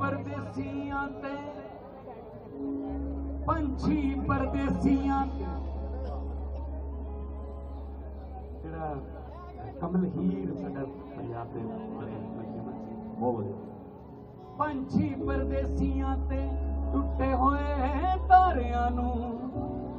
ਪਰਦੇਸੀਆਂ ਤੇ ਪੰਛੀ ਪਰਦੇਸੀਆਂ ਤੇ ਜਿਹੜਾ ਕਮਲ ਹੀਰ ਸਾਡਾ ਪੰਜਾਬ ਦੇ ਬਹੁਤ ਪੰਛੀ ਪਰਦੇਸੀਆਂ ਤੇ ਟੁੱਟੇ ਹੋਏ ਤਾਰਿਆਂ ਨੂੰ